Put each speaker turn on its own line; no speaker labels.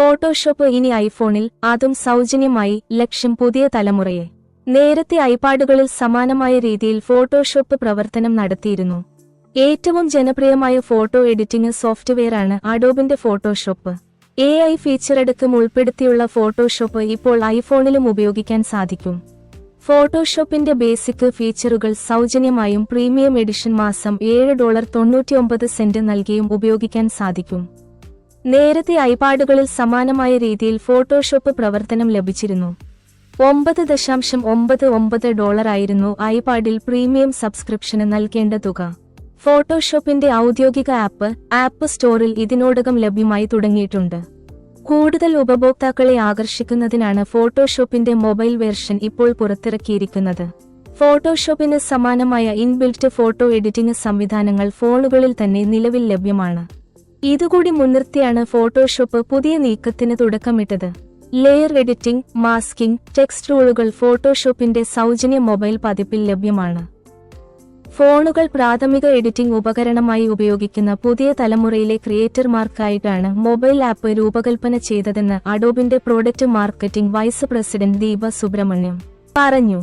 Photoshop ഇനി ഐഫോണിൽ അതും സൗജന്യമായി ലക്ഷ്യം പുതിയ തലമുറയെ. നേരത്തെ ഐപാഡുകളിൽ സമാനമായ രീതിയിൽ ഫോട്ടോഷോപ്പ് പ്രവർത്തനം നടത്തിയിരുന്നു. ഏറ്റവും ജനപ്രിയമായ ഫോട്ടോ എഡിറ്റിംഗ് സോഫ്റ്റ്വെയറാണ് അഡോബിന്റെ ഫോട്ടോഷോപ്പ്. എ ഐ ഫീച്ചറടക്കം ഉൾപ്പെടുത്തിയുള്ള ഫോട്ടോഷോപ്പ് ഇപ്പോൾ ഐഫോണിലും ഉപയോഗിക്കാൻ സാധിക്കും. ഫോട്ടോഷോപ്പിന്റെ ബേസിക് ഫീച്ചറുകൾ സൗജന്യമായും പ്രീമിയം എഡിഷൻ മാസം ഏഴ് ഡോളർ തൊണ്ണൂറ്റിയൊമ്പത് സെന്റ് നൽകിയും ഉപയോഗിക്കാൻ സാധിക്കും. നേരത്തെ ഐപാഡുകളിൽ സമാനമായ രീതിയിൽ ഫോട്ടോഷോപ്പ് പ്രവർത്തനം ലഭിച്ചിരുന്നു. ഒമ്പത് ദശാംശം ഒമ്പത് ഒമ്പത് ഡോളറായിരുന്നു ഐപാഡിൽ പ്രീമിയം സബ്സ്ക്രിപ്ഷന് നൽകേണ്ട തുക. ഫോട്ടോഷോപ്പിന്റെ ഔദ്യോഗിക ആപ്പ് ആപ്പ് സ്റ്റോറിൽ ഇതിനോടകം ലഭ്യമായി തുടങ്ങിയിട്ടുണ്ട്. കൂടുതൽ ഉപഭോക്താക്കളെ ആകർഷിക്കുന്നതിനാണ് ഫോട്ടോഷോപ്പിന്റെ മൊബൈൽ വേർഷൻ ഇപ്പോൾ പുറത്തിറക്കിയിരിക്കുന്നത്. ഫോട്ടോഷോപ്പിന് സമാനമായ ഇൻബിൽറ്റ് ഫോട്ടോ എഡിറ്റിംഗ് സംവിധാനങ്ങൾ ഫോണുകളിൽ തന്നെ നിലവിൽ ലഭ്യമാണ്. ഇതുകൂടി മുൻനിർത്തിയാണ് ഫോട്ടോഷോപ്പ് പുതിയ നീക്കത്തിന് തുടക്കമിട്ടത്. ലെയർ എഡിറ്റിംഗ് മാസ്കിംഗ് ടെക്സ്റ്റ് റൂളുകൾ ഫോട്ടോഷോപ്പിന്റെ സൗജന്യ മൊബൈൽ പതിപ്പിൽ ലഭ്യമാണ്. ഫോണുകൾ പ്രാഥമിക എഡിറ്റിംഗ് ഉപകരണമായി ഉപയോഗിക്കുന്ന പുതിയ തലമുറയിലെ ക്രിയേറ്റർമാർക്കായിട്ടാണ് മൊബൈൽ ആപ്പ് രൂപകൽപ്പന ചെയ്തതെന്ന് അഡോബിന്റെ product marketing vice president Deepa Subrahmanyam പറഞ്ഞു.